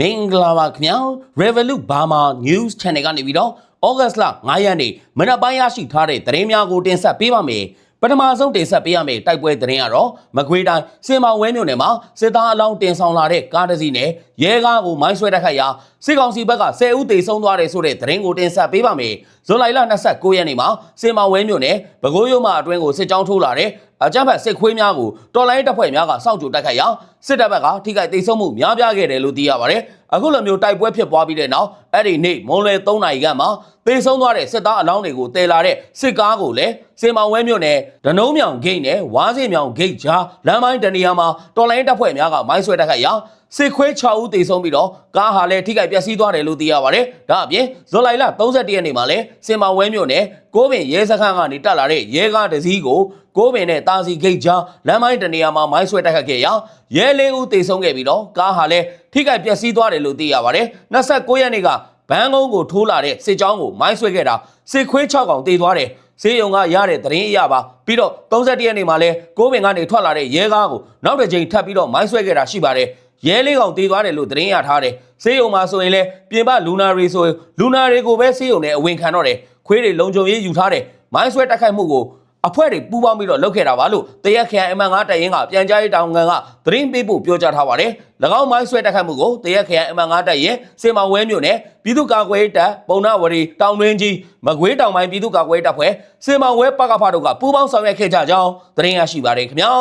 မင်္ဂလာပါခင်ဗျာ Revolut Burma News Channel ကနေပြီးတော့ဩဂတ်စ်လ9ရက်နေ့မနက်ပိုင်းရရှိထားတဲ့သတင်းများကိုတင်ဆက်ပေးပါမယ်ပထမဆုံးတင်ဆက်ပေးရမယ့်တိုက်ပွဲသတင်းကတော့မကွေးတိုင်းစင်မောင်ဝဲမြို့နယ်မှာစစ်သားအလောင်းတင်ဆောင်လာတဲ့ကားတစ်စီးနဲ့ရဲကားကိုမိုင်းဆွဲတိုက်ခိုက်ရာစစ်ကောင်စီဘက်က10ဦးသေဆုံးသွားတယ်ဆိုတဲ့သတင်းကိုတင်ဆက်ပေးပါမယ်ဇွန်လ29ရက်နေ့မှာစင်မောင်ဝဲမြို့နယ်ပဲခူးရုံမှအတွင်းကိုစစ်ကြောင်းထိုးလာတဲ့ အကြမ်းဖက်စစ်ခွေးများကိုတော်လိုင်းတပ်ဖွဲ့များကစောင့်ကြိုတိုက်ခိုက်ရာစစ်တပ်ဘက်ကထိခိုက်ဒေဆုံးမှုများပြားခဲ့တယ်လို့သိရပါတယ်။အခုလိုမျိုးတိုက်ပွဲဖြစ်ပွားပြီးတဲ့နောက်အဲ့ဒီနေ့မွန်လွယ်3နာရီခန့်မှာသေဆုံးသွားတဲ့စစ်သားအလောင်းတွေကိုတည်လာတဲ့စစ်ကားကိုလည်းစင်မောင်ဝဲမြို့နယ်ဒနုံးမြောင်ဂိတ်နဲ့ဝါးစင်မြောင်ဂိတ်ကြားလမ်းပိုင်းတနေရာမှာတော်လိုင်းတပ်ဖွဲ့များကမိုင်းဆွဲတိုက်ခိုက်ရာစစ်ခွေး6ဦးသေဆုံးပြီးတော့ကားဟာလည်းထိခိုက်ပျက်စီးသွားတယ်လို့သိရပါတယ်။ဒါအပြင်ဇွန်လ31ရက်နေ့မှာလည်းစင်မောင်ဝဲမြို့နယ်ကိုးပင်ရဲစခန်းကနေတက်လာတဲ့ရဲကားတစ်စီးကို ကိုးပင်နဲ့တာစီဂိတ်ကြားလမ်းပိုင်းတနေရာမှာမိုင်းဆွဲတိုက်ခတ်ခဲ့ရာရဲလေးဦးသေဆုံးခဲ့ပြီးတော့ကားဟာလည်းထိခိုက်ပျက်စီးသွားတယ်လို့သိရပါတယ်။29ရက်နေ့ကဘန်းကုန်းကိုထိုးလာတဲ့စစ်ကြောင်းကိုမိုင်းဆွဲခဲ့တာစစ်ခွေး6កောင်တေသွားတယ်။စေးရုံကရတဲ့သတင်းအရပါပြီးတော့31ရက်နေ့မှာလဲကိုးပင်ကနေထွက်လာတဲ့ရဲကားကိုနောက်တစ်ကြိမ်ထပ်ပြီးတော့မိုင်းဆွဲခဲ့တာရှိပါတယ်။ရဲလေးကောင်တေးသွားတယ်လို့သတင်းရထားတယ်။ဆေးရုံမှာဆိုရင်လည်းပြင်ပလူနာတွေဆိုရင်လူနာတွေကိုပဲဆေးရုံနဲ့အဝင်ခံတော့တယ်။ခွေးတွေလုံခြုံရေးယူထားတယ်။မိုင်းဆွဲတိုက်ခိုက်မှုကို အဖွဲ့တွေပူးပေါင်းပြီးတော့လုပ်ခဲ့တာပါလို့တရက်ခရိုင် M9 တိုင်ရင်ကပြန်ကြားရေးတောင်ငံကသတင်းပေးဖို့ပြောကြားထားပါတယ်။၎င်းမိုင်းဆွဲတိုက်ခိုက်မှုကိုတရက်ခရိုင် M9 တိုင်ရင်စေမဝဲမြို့နယ်ပြည်သူ့ကာကွယ်ရေးတပ်ပုံနာဝရီတောင်တွင်းကြီးမကွေးတောင်ပိုင်းပြည်သူ့ကာကွယ်ရေးတပ်ဖွဲ့စေမဝဲပကဖတို့ကပူးပေါင်းဆောင်ရွက်ခဲ့ကြကြောင်းသတင်းရရှိပါတယ်ခင်ဗျာ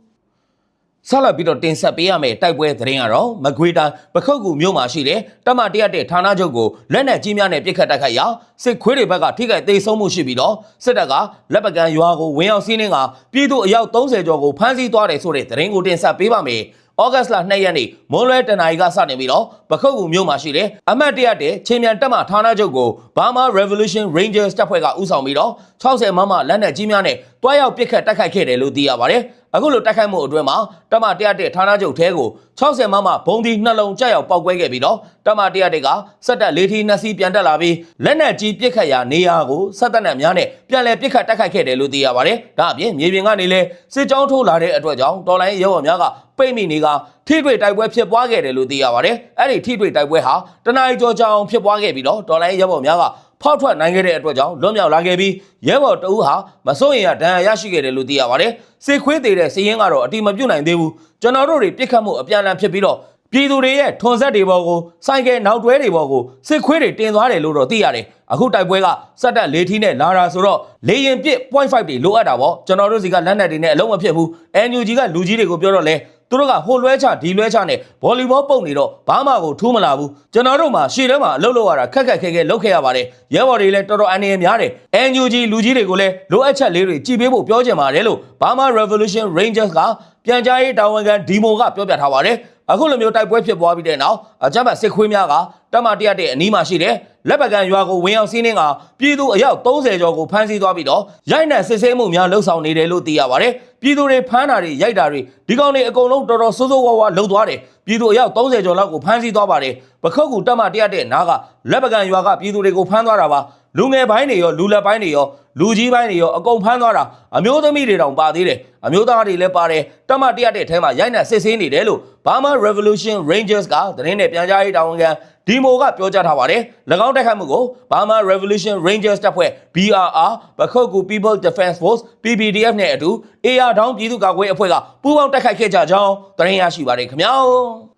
။ ဆက်လက်ပြီးတော့တင်ဆက်ပေးရမယ့်တိုက်ပွဲသတင်းကတော့မကွေးတိုင်းပခုတ်ကူမြို့မှာရှိတဲ့တမတရက်တဲ့ဌာနချုပ်ကိုလက်နက်ကြီးများနဲ့ပစ်ခတ်တိုက်ခိုက်ရာစစ်ခွေးတွေဘက်ကထိခိုက်သေးဆုံးမှုရှိပြီးတော့စစ်တပ်ကလက်ပကံရွာကိုဝင်ရောက်စီးနှင်းကပြည်သူအယောက်30ကျော်ကိုဖမ်းဆီးသွားတယ်ဆိုတဲ့သတင်းကိုတင်ဆက်ပေးပါမယ်။ဩဂတ်စ်လ2ရက်နေ့မွန်းလွဲတနာရီကစတင်ပြီးတော့ပခုတ်ကူမြို့မှာရှိတဲ့အမတ်တရတဲ့ချင်းမြန်တပ်မဌာနချုပ်ကို Burma Revolution Rangers တပ်ဖွဲ့ကဦးဆောင်ပြီးတော့60မမလက်နက်ကြီးများနဲ့တွားရောက်ပစ်ခတ်တိုက်ခိုက်ခဲ့တယ်လို့သိရပါတယ်။ အခုလိုတိုက်ခိုက်မှုအတွင်းမှာတမ101ဌာနချုပ်ထဲကို60မမဘုံဒီနှလုံးကြောက်ရောက်ပောက်ကွဲခဲ့ပြီးတော့တမ101ကစက်တက်လေးထီးနှစ်စီးပြန်တက်လာပြီးလက်နက်ကြီးပစ်ခတ်ရာနေရာကိုစက်တက်နက်များနဲ့ပြန်လည်ပစ်ခတ်တိုက်ခိုက်ခဲ့တယ်လို့သိရပါတယ်။ဒါအပြင်မြေပြင်ကနေလဲစစ်ကြောင်းထိုးလာတဲ့အတွက်ကြောင့်တော်လိုင်းရဲဘော်များကပိတ်မိနေကထိတွေ့တိုက်ပွဲဖြစ်ပွားခဲ့တယ်လို့သိရပါတယ်။အဲ့ဒီထိတွေ့တိုက်ပွဲဟာတနအီကြောကြောင်ဖြစ်ပွားခဲ့ပြီးတော့တော်လိုင်းရဲဘော်များက ဖောက်ထွက်နိုင်ခဲ့တဲ့အတွက်ကြောင့်လွတ်မြောက်လာခဲ့ပြီးရဲဘော်တအူးဟာမစိုးရင်ရဒဏ်ရာရရှိခဲ့တယ်လို့သိရပါတယ်။စစ်ခွေးသေးတဲ့စည်ရင်ကတော့အတိမပြုတ်နိုင်သေးဘူး။ကျွန်တော်တို့တွေပြစ်ခတ်မှုအပြန်အလှန်ဖြစ်ပြီးတော့ပြည်သူတွေရဲ့ထွန်ဆက်တွေပေါ်ကိုစိုက်ကဲနောက်တွဲတွေပေါ်ကိုစစ်ခွေးတွေတင်သွားတယ်လို့တော့သိရတယ်။အခုတိုက်ပွဲကစက်တက်လေးထီးနဲ့လာတာဆိုတော့လေရင်ပစ်0.5တွေလိုအပ်တာပေါ့ကျွန်တော်တို့စီကလက်နက်တွေနဲ့အလုံးမဖြစ်ဘူး။ NUG ကလူကြီးတွေကိုပြောတော့လဲ သူတို့ကဟိုလွဲချဒီလွဲချနဲ့ဗော်လီဘောပုတ်နေတော့ဘာမှကိုထူးမလာဘူးကျွန်တော်တို့မှရှေ့ထဲမှာအလုပ်လုပ်ရတာခက်ခက်ခဲခဲလုပ်ခဲ့ရပါတယ်ရဲဘော်တွေလည်းတော်တော်အန္တရာယ်များတယ် NUG လူကြီးတွေကိုလည်းလိုအပ်ချက်လေးတွေကြည်ပေးဖို့ပြောချင်ပါတယ်လို့ Burma Revolution Rangers ကပြန်ကြားရေးတာဝန်ခံဒီမိုကပြောပြထားပါတယ် အခုလိုမျိုးတိုက်ပွဲဖြစ်ပွားပြီးတဲ့နောက်အကြမ်းဖက်စစ်ခွေးများကတမတရတဲ့အနီးမှာရှိတဲ့လက်ပကံရွာကိုဝင်အောင်စီးနှင်းကပြည်သူအယောက်30ကျော်ကိုဖမ်းဆီးသွားပြီးတော့ရိုက်နှံစစ်ဆေးမှုများလှုပ်ဆောင်နေတယ်လို့သိရပါတယ်ပြည်သူတွေဖမ်းတာတွေရိုက်တာတွေဒီကောင်တွေအကုန်လုံးတော်တော်စိုးစိုးဝါးဝါလှုပ်သွားတယ်ပြည်သူအယောက်30ကျော်လောက်ကိုဖမ်းဆီးသွားပါတယ်ပခုတ်ကူတက်မတရတဲ့နားကလက်ပကံရွာကပြည်သူတွေကိုဖမ်းသွားတာပါ လူငယ်ပိုင်းတွေရောလူလက်ပိုင်းတွေရောလူကြီးပိုင်းတွေရောအကုန်ဖမ်းသွားတာအမျိုးသမီးတွေတောင်ပါသေးတယ်အမျိုးသားတွေလည်းပါတယ်တမတရတဲ့ထဲမှာရိုက်နှံစစ်ဆေးနေတယ်လို့ Burma Revolution Rangers ကသတင်းနဲ့ပြန်ကြားရေးတာဝန်ခံဒီမိုကပြောကြားထားပါတယ်၎င်းတိုက်ခိုက်မှုကို Burma Revolution Rangers တပ်ဖွဲ့ BRR ပခုတ်ကူ People Defense Force PPDF နဲ့အတူ AR တောင်းပြည်သူ့ကာကွယ်ရေးအဖွဲ့ကပူးပေါင်းတိုက်ခိုက်ခဲ့ကြကြောင်းသတင်းရရှိပါတယ်ခင်ဗျာ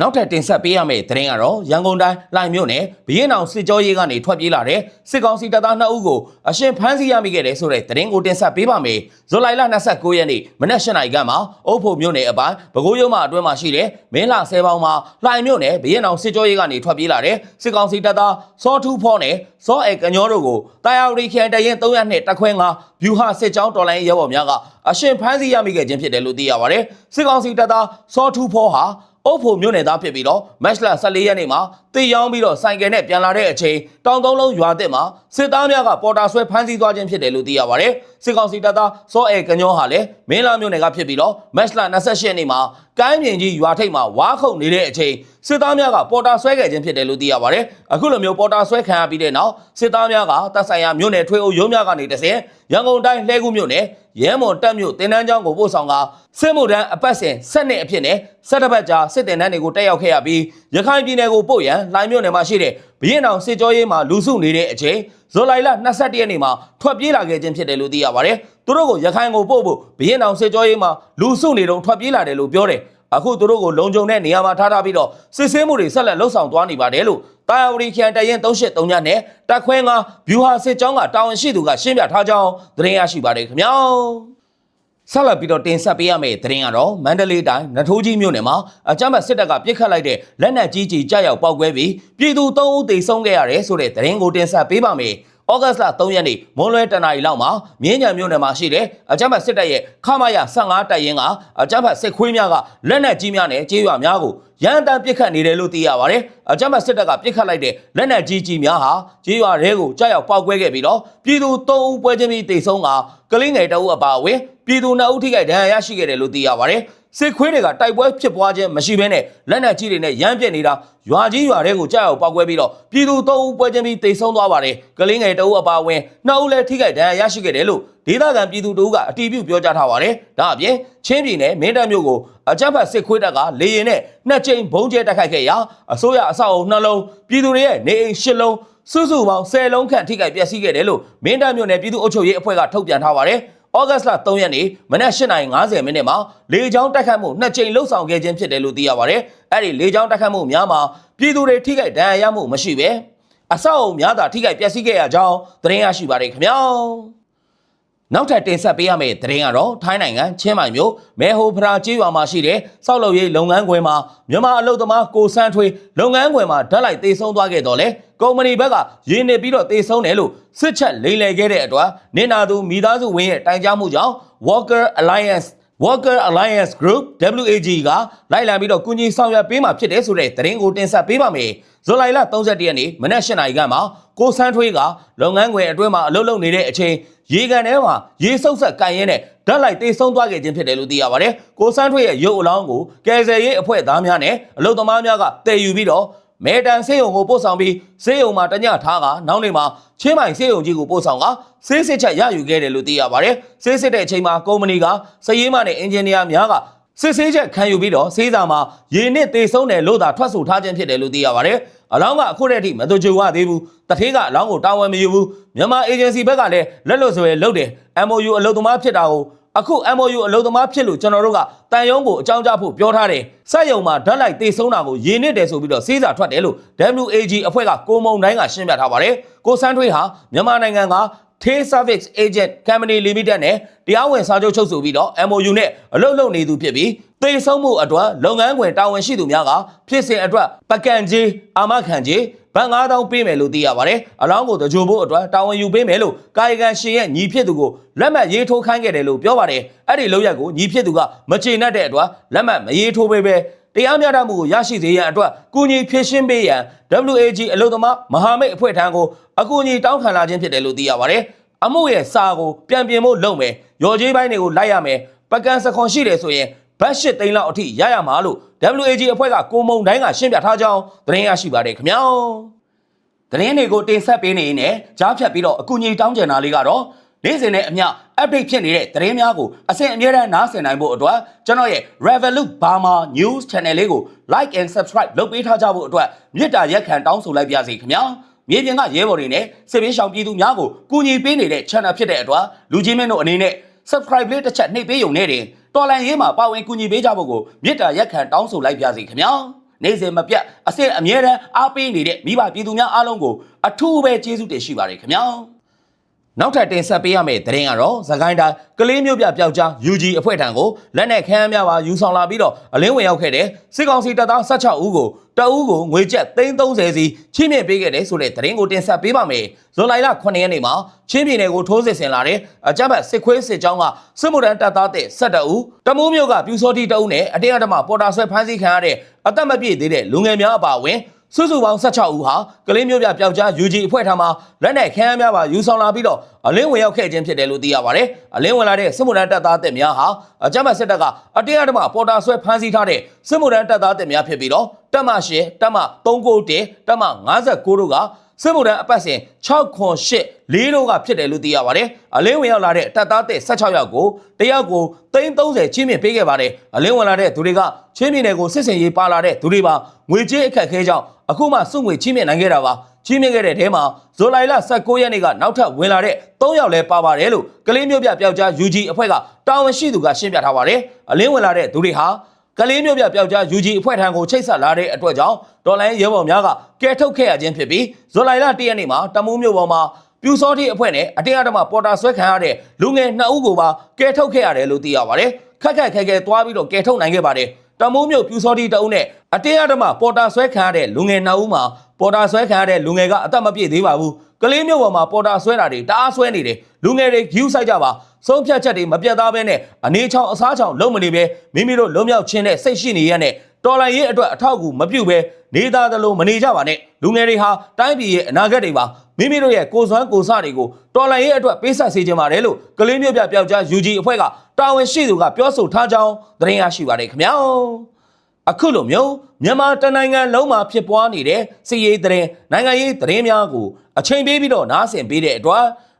နောက်ထပ်တင်ဆက်ပေးရမယ့်သတင်းကတော့ရန်ကုန်တိုင်းလှိုင်မြို့နယ်ဘရင်အောင်စစ်ကြောရေးကနေထွက်ပြေးလာတဲ့စစ်ကောင်စီတပ်သား2ဦးကိုအရှင်ဖမ်းဆီးရမိခဲ့တယ်ဆိုတဲ့သတင်းကိုတင်ဆက်ပေးပါမယ်။ဇူလိုင်လ29ရက်နေ့မနက်၈နာရီခန့်မှာအုပ်ဖို့မြို့နယ်အပိုင်းပဲခူးရုံးမှအတွင်းမှာရှိတဲ့မင်းလာဆဲပေါင်းမှာလှိုင်မြို့နယ်ဘရင်အောင်စစ်ကြောရေးကနေထွက်ပြေးလာတဲ့စစ်ကောင်စီတပ်သားစောထူးဖောနဲ့စောအဲကညောတို့ကိုတာယာရီခရိုင်တရင်300နဲ့တက်ခွဲငါဗျူဟာစစ်ကြောင်းတော်လိုင်းရဲဘော်များကအရှင်ဖမ်းဆီးရမိခဲ့ခြင်းဖြစ်တယ်လို့သိရပါတယ်။စစ်ကောင်စီတပ်သားစောထူးဖောဟာ အုပ်ဖို့မြို့နယ်သားဖြစ်ပြီးတော့မက်လ14ရက်နေ့မှာတေးရောင်းပြီးတော့ဆိုင်ကယ်နဲ့ပြန်လာတဲ့အချိန်တောင်သုံးလုံးရွာသစ်မှာစစ်သားများကပေါ်တာဆွဲဖမ်းဆီးသွားခြင်းဖြစ်တယ်လို့သိရပါတယ် စစ်ကောင်စီတပ်သားစောအဲကညောဟာလည်းမင်းလာမြို့နယ်ကဖြစ်ပြီးတော့မက်လ28ရက်နေ့မှာကိုင်းပြင်ကြီးရွာထိပ်မှာဝါခုန်နေတဲ့အချိန်စစ်သားများကပေါ်တာဆွဲခဲ့ခြင်းဖြစ်တယ်လို့သိရပါတယ်အခုလိုမျိုးပေါ်တာဆွဲခံရပြီးတဲ့နောက်စစ်သားများကတပ်ဆိုင်ရာမြို့နယ်ထွေအုပ်ရုံးများကနေတဆင်ရန်ကုန်တိုင်းလှဲကူးမြို့နယ်ရဲမွန်တပ်မြို့တင်တန်းကျောင်းကိုပို့ဆောင်ကစစ်မှုထမ်းအပတ်စဉ်ဆက်နှစ်အဖြစ်နဲ့ဆက်တစ်ပတ်ကြာစစ်တင်တန်းတွေကိုတက်ရောက်ခဲ့ရပြီး ရခိုင်ပြည်နယ်ကိုပို့ရန်လိုင်မြို့နယ်မှာရှိတဲ့ဘရင်အောင်စစ်ကြောရေးမှာလူစုနေတဲ့အချိန်ဇူလိုင်လ22ရက်နေ့မှာထွက်ပြေးလာခဲ့ခြင်းဖြစ်တယ်လို့သိရပါတယ်သူတို့ကိုရခိုင်ကိုပို့ဖို့ဘရင်အောင်စစ်ကြောရေးမှာလူစုနေတုန်းထွက်ပြေးလာတယ်လို့ပြောတယ်အခုသူတို့ကိုလုံခြုံတဲ့နေရာမှာထားထားပြီးတော့စစ်ဆေးမှုတွေဆက်လက်လှုပ်ဆောင်သွားနေပါတယ်လို့တာယာဝတီခရိုင်တရင်383ညနဲ့တက်ခွဲငါဘျူဟာစစ်ကြောင်းကတာဝန်ရှိသူကရှင်းပြထားကြောင်းသတင်းရရှိပါတယ်ခင်ဗျာ ဆက်လက်ပြီးတော့တင်ဆက်ပေးရမယ့်သတင်းကတော့မန္တလေးတိုင်းနထိုးကြီးမြို့နယ်မှာအကြမ်းဖက်စစ်တပ်ကပြစ်ခတ်လိုက်တဲ့လက်နက်ကြီးကြီးကြောက်ရောက်ပောက်ကွဲပြီးပြည်သူ3ဦးသေဆုံးခဲ့ရတယ်ဆိုတဲ့သတင်းကိုတင်ဆက်ပေးပါမယ်။ဩဂတ်လ3ရက်နေ့မွန်းလွဲတနာရီလောက်မှာမြင်းညံမြို့နယ်မှာရှိတဲ့အကြမ်းဖက်စစ်တပ်ရဲ့ခမာယ15တပ်ရင်းကအကြမ်းဖက်စစ်ခွေးများကလက်နက်ကြီးများနဲ့ကြေးရွာများကိုရန်တမ်းပစ်ခတ်နေတယ်လို့သိရပါတယ်။အကြမ်းဖက်စစ်တပ်ကပစ်ခတ်လိုက်တဲ့လက်နက်ကြီးကြီးများဟာကြေးရွာတွေကိုကြောက်ရောက်ပောက်ကွဲခဲ့ပြီးတော့ပြည်သူ3ဦးပွဲချင်းပြီးတိတ်ဆုံးကကလေးငယ်တအုပ်အပါအဝင် ပြည်သူ2ဦးထိခိုက်ဒဏ်ရာရရှိခဲ့တယ်လို့သိရပါတယ်။စစ်ခွေးတွေကတိုက်ပွဲဖြစ်ပွားခြင်းမရှိဘဲနဲ့လက်နက်ကြီးတွေနဲ့ရမ်းပြက်နေတာရွာကြီးရွာတွေကိုကြောက်ရောက်ပောက်ကွဲပြီးတော့ပြည်သူ3ဦးပွဲချင်းပြီးတိတ်ဆုံးသွားပါတယ်။ကလေးငယ်တအုပ်အပါအဝင်2ဦးလည်းထိခိုက်ဒဏ်ရာရရှိခဲ့တယ်လို့ဒေသခံပြည်သူတို့ကအတီးပြုပြောကြားထားပါတယ်။ဒါအပြင်ချင်းပြည်နယ်မင်းတပ်မြို့ကိုအကြမ်းဖက်စစ်ခွေးတပ်ကလေရင်နဲ့နှစ်ကြိမ်ဘုံကျဲတိုက်ခိုက်ခဲ့ရာအစိုးရအဆောက်အုံနှလုံးပြည်သူတွေရဲ့နေအိမ်ရှစ်လုံးစုစုပေါင်း10လုံးခန့်ထိခိုက်ပျက်စီးခဲ့တယ်လို့မင်းတပ်မြို့နယ်ပြည်သူ့အုပ်ချုပ်ရေးအဖွဲ့ကထုတ်ပြန်ထားပါတယ်။ ဩဂတ်စ်လ3ရက်နေ့မနက်8:50မိနစ်မှာလေကြောင်းတိုက်ခတ်မှုနှစ်ကြိမ်လှုပ်ဆောင်ခဲ့ခြင်းဖြစ်တယ်လို့သိရပါတယ်။အဲ့ဒီလေကြောင်းတိုက်ခတ်မှုများမှာပြည်သူတွေထိခိုက်ဒဏ်ရာရမှုမရှိပဲအဆောက်အုံများသာထိခိုက်ပျက်စီးခဲ့ရကြောင်းသတင်းရရှိပါတယ်ခင်ဗျာ။ နောက်ထပ်တင်ဆက်ပေးရမယ့်သတင်းကတော့ထိုင်းနိုင်ငံချင်းမိုင်မြို့မဲဟိုဖရာကျေးရွာမှာရှိတဲ့စောက်လုပ်ရေးလုပ်ငန်းခွင်မှာမြန်မာအလုပ်သမားကိုစန်းထွေးလုပ်ငန်းခွင်မှာဓာတ်လိုက်တေဆုံးသွားခဲ့တော့လေကုမ္ပဏီဘက်ကရင်းနေပြီးတော့တေဆုံးတယ်လို့စစ်ချက်လိမ်လည်ခဲ့တဲ့အတွက်နင်နာသူမိသားစုဝင်းရဲ့တိုင်ကြားမှုကြောင့် Walker Alliance Walker Alliance Group WAG ကလိုက်လံပြီးတော့ကုညီဆောင်ရွက်ပေးမှာဖြစ်တယ်ဆိုတဲ့သတင်းကိုတင်ဆက်ပေးပါမယ်။ ဇူလိုင်လ30ရက်နေ့မနက်၈နာရီခန့်မှာကိုစန်းထွေးကလုပ်ငန်းခွင်အတွင်းမှာအလုပ်လုပ်နေတဲ့အချိန်ရေကန်ထဲမှာရေဆုပ်ဆက်ကန်ရင်းနဲ့ဓာတ်လိုက်တေဆုံးသွားခဲ့ခြင်းဖြစ်တယ်လို့သိရပါတယ်။ကိုစန်းထွေးရဲ့ရုပ်အလောင်းကိုကယ်ဆယ်ရေးအဖွဲ့သားများနဲ့အလုပ်သမားများကတည်ယူပြီးတော့မဲတန်ဆေးရုံကိုပို့ဆောင်ပြီးဆေးရုံမှာတညထားကနောက်နေ့မှာချင်းမိုင်ဆေးရုံကြီးကိုပို့ဆောင်ကဆေးစစ်ချက်ရယူခဲ့တယ်လို့သိရပါတယ်။ဆေးစစ်တဲ့အချိန်မှာကုမ္ပဏီကစည်ရေးမနဲ့အင်ဂျင်နီယာများက စစ်ဆေးချက်ခံယူပြီးတော့ဆေးစာမှာရေနစ်တေဆုံးတယ်လို့သာထွက်ဆိုထားခြင်းဖြစ်တယ်လို့သိရပါတယ်။အလောင်းကအခုတည်းအထိမတူကြဝသေးဘူး။တထေးကအလောင်းကိုတာဝန်မယူဘူး။မြန်မာအေဂျင်စီဘက်ကလည်းလက်လွတ်ဆွဲလုပ်တယ်။ MOU အလုပ်သမားဖြစ်တာကို အခု MOU အလုပ်သမားဖြစ်လို့ကျွန်တော်တို့ကတန်ယုံကိုအကြောင်းကြားဖို့ပြောထားတယ်။စက်ယုံမှာဓာတ်လိုက်တေဆုံးတာကိုရေနစ်တယ်ဆိုပြီးတော့စေးစာထွက်တယ်လို့ WAG အဖွဲ့ကကိုမုံတိုင်းကရှင်းပြထားပါတယ်။ကိုစန်းထွေးဟာမြန်မာနိုင်ငံက Tay Service Agent Company Limited နဲ့တရားဝင်စာချုပ်ချုပ်ဆိုပြီးတော့ MOU နဲ့အလုပ်လုပ်နေသူဖြစ်ပြီးတေဆုံးမှုအတွက်လုပ်ငန်းခွင်တာဝန်ရှိသူများကဖြစ်စဉ်အတွက်ပကံကြီးအာမခံကြီး ဘတ်9000ပေးမယ်လို့သိရပါတယ်။အလောင်းကိုတကြိုဖို့အတွက်တာဝန်ယူပေးမယ်လို့ကာယကံရှင်ရဲ့ညီဖြစ်သူကိုလက်မှတ်ရေးထိုးခိုင်းခဲ့တယ်လို့ပြောပါတယ်။အဲ့ဒီလောက်ရက်ကိုညီဖြစ်သူကမချေနှက်တဲ့အတွက်လက်မှတ်မရေးထိုးပေးပဲတရားမျှတမှုကိုရရှိစေရန်အတွက်ကုညီဖြည့်ရှင်းပေးရန် WAG အလို့သမားမဟာမိတ်အဖွဲ့ထံကိုအကူအညီတောင်းခံလာခြင်းဖြစ်တယ်လို့သိရပါတယ်။အမှုရဲ့စာကိုပြန်ပြင်ဖို့လုပ်မယ်။ရော်ကြီးပိုင်းတွေကိုလိုက်ရမယ်။ပကံစခွန်ရှိတယ်ဆိုရင် ဘတ်ရှစ်သိန်းလောက်အထိရရမှာလို့ WAG အဖွဲ့ကကိုမုံတိုင်းကရှင်းပြထားကြောင်းသတင်းရရှိပါတယ်ခင်ဗျာ။သတင်းတွေကိုတင်ဆက်ပေးနေရင်ကြားဖြတ်ပြီးတော့အကူအညီတောင်းကြတာလေးကတော့နေ့စဉ်နဲ့အမျှ update ဖြစ်နေတဲ့သတင်းများကိုအစဉ်အမြဲတမ်းနားဆင်နိုင်ဖို့အတွက်ကျွန်တော်ရဲ့ Revolut Burma News Channel လေးကို like and subscribe လုပ်ပေးထားကြဖို့အတွက်မေတ္တာရက်ခံတောင်းဆိုလိုက်ပါစီခင်ဗျာ။မြေပြင်ကရဲဘော်တွေနဲ့စစ်ပေးရှောင်ပြည်သူများကိုကူညီပေးနေတဲ့ channel ဖြစ်တဲ့အတွက်လူချင်းမင်းတို့အနေနဲ့ subscribe လေးတစ်ချက်နှိပ်ပေးရုံနဲ့တင် တော်လန်ရေးမှာပါဝင်ကူညီပေးကြဖို့ကိုမေတ္တာရက်ခံတောင်းဆိုလိုက်ပါစီခင်ဗျာနေ့စဉ်မပြတ်အစစ်အမြဲတမ်းအားပေးနေတဲ့မိဘပြည်သူများအားလုံးကိုအထူးပဲကျေးဇူးတင်ရှိပါတယ်ခင်ဗျာ နောက်ထပ်တင်ဆက်ပေးရမယ့်သတင်းကတော့သခိုင်းတိုင်းကလေးမျိုးပြပျောက်ကြား UG အဖွဲ့ထံကိုလက်နက်ခဲယမ်းများပါယူဆောင်လာပြီးတော့အလင်းဝင်ရောက်ခဲ့တဲ့စစ်ကောင်စီတပ်သား16ဦးကိုတအူးကိုငွေကျပ်330စီချင်းမြင့်ပေးခဲ့တယ်ဆိုတဲ့သတင်းကိုတင်ဆက်ပေးပါမယ်။ဇွန်လ9ရက်နေ့မှာချင်းပြည်နယ်ကိုထိုးစစ်ဆင်လာတဲ့အကြမ်းဖက်စစ်ခွေးစစ်ကြောင်းကစစ်မှုထမ်းတပ်သားတဲ့17ဦးတမိုးမျိုးကပြူစောတိတအုပ်နဲ့အတင်းအဓမ္မပေါ်တာဆွဲဖမ်းဆီးခံရတဲ့အသက်မပြည့်သေးတဲ့လူငယ်များအပါအဝင် စုစုပေါင်း16ဦးဟာကလေးမျိုးပြပျောက်ကြား UG အဖွဲ့ထံမှလက်နက်ခဲယမ်းများပါယူဆောင်လာပြီးတော့အလင်းဝင်ရောက်ခဲ့ခြင်းဖြစ်တယ်လို့သိရပါတယ်။အလင်းဝင်လာတဲ့စစ်မှုထမ်းတပ်သားတပ်များဟာအကြမ်းဖက်စစ်တပ်ကအတရားဓမ္မပေါ်တာဆွဲဖမ်းဆီးထားတဲ့စစ်မှုထမ်းတပ်သားတပ်များဖြစ်ပြီးတော့တပ်မ8တပ်မ391တပ်မ59တို့က စစ်မှုထမ်းအပတ်စဉ်6ခွန်8 4တို့ကဖြစ်တယ်လို့သိရပါတယ်။အလင်းဝင်ရောက်လာတဲ့တပ်သားတပ်16ယောက်ကိုတယောက်ကို330ချင်းမြင့်ပေးခဲ့ပါတယ်။အလင်းဝင်လာတဲ့သူတွေကချင်းမြင့်နယ်ကိုစစ်စင်ရေးပါလာတဲ့သူတွေပါငွေကြေးအခက်ခဲကြောင့်အခုမှစုငွေချင်းမြင့်နိုင်ခဲ့တာပါ။ချင်းမြင့်ခဲ့တဲ့ထဲမှာဇူလိုင်လ19ရက်နေ့ကနောက်ထပ်ဝင်လာတဲ့3ယောက်လဲပါပါတယ်လို့ကလေးမျိုးပြပျောက်ကြား UG အဖွဲ့ကတာဝန်ရှိသူကရှင်းပြထားပါတယ်။အလင်းဝင်လာတဲ့သူတွေဟာ ကလေးမျိုးပြပျောက်ကြား UG အဖွဲ့ထံကိုချိတ်ဆက်လာတဲ့အတွက်ကြောင့်ဒေါ်လာရဲဘော်များကကဲထုတ်ခဲ့ရခြင်းဖြစ်ပြီးဇူလိုင်လ1ရက်နေ့မှာတမူးမျိုးပေါ်မှာပြူစောတိအဖွဲ့နဲ့အတင်းအဓမ္မပေါ်တာဆွဲခံရတဲ့လူငယ်2ဦးကိုပါကဲထုတ်ခဲ့ရတယ်လို့သိရပါတယ်။ခက်ခက်ခဲခဲသွားပြီးတော့ကဲထုတ်နိုင်ခဲ့ပါတယ်။တမုံမြို့ပြူစောတိတအုပ်နဲ့အတင်းအဓမ္မပေါ်တာဆွဲခံရတဲ့လူငယ်2ဦးမှာပေါ်တာဆွဲခံရတဲ့လူငယ်ကအသက်မပြည့်သေးပါဘူး။ကလေးမျိုးပေါ်မှာပေါ်တာဆွဲတာတွေတအားဆွဲနေတယ်။လူငယ်တွေဂယူးဆိုင်ကြပါ ဆုံးဖြတ်ချက်တွေမပြတ်သားဘဲနဲ့အနေချောင်အစားချောင်လုံးမနေပဲမိမိတို့လုံးမြောက်ခြင်းနဲ့စိတ်ရှိနေရတဲ့တော်လိုင်းရေးအတွက်အထောက်အကူမပြုတ်ပဲနေသားသလိုမနေကြပါနဲ့လူငယ်တွေဟာတိုင်းပြည်ရဲ့အနာဂတ်တွေပါမိမိတို့ရဲ့ကိုယ်စွမ်းကိုယ်စတွေကိုတော်လိုင်းရေးအတွက်ပေးဆက်စေခြင်းပါတယ်လို့ကလေးမျိုးပြပျောက်ကြား UG အဖွဲ့ကတာဝန်ရှိသူကပြောဆိုထားကြောင်းသတင်းရရှိပါတယ်ခင်ဗျာအခုလိုမျိုးမြန်မာတနိုင်ငံလုံးမှာဖြစ်ပွားနေတဲ့စီရေးသတင်းနိုင်ငံရေးသတင်းများကိုအချိန်ပေးပြီးတော့နားဆင်ပေးတဲ့အတွက်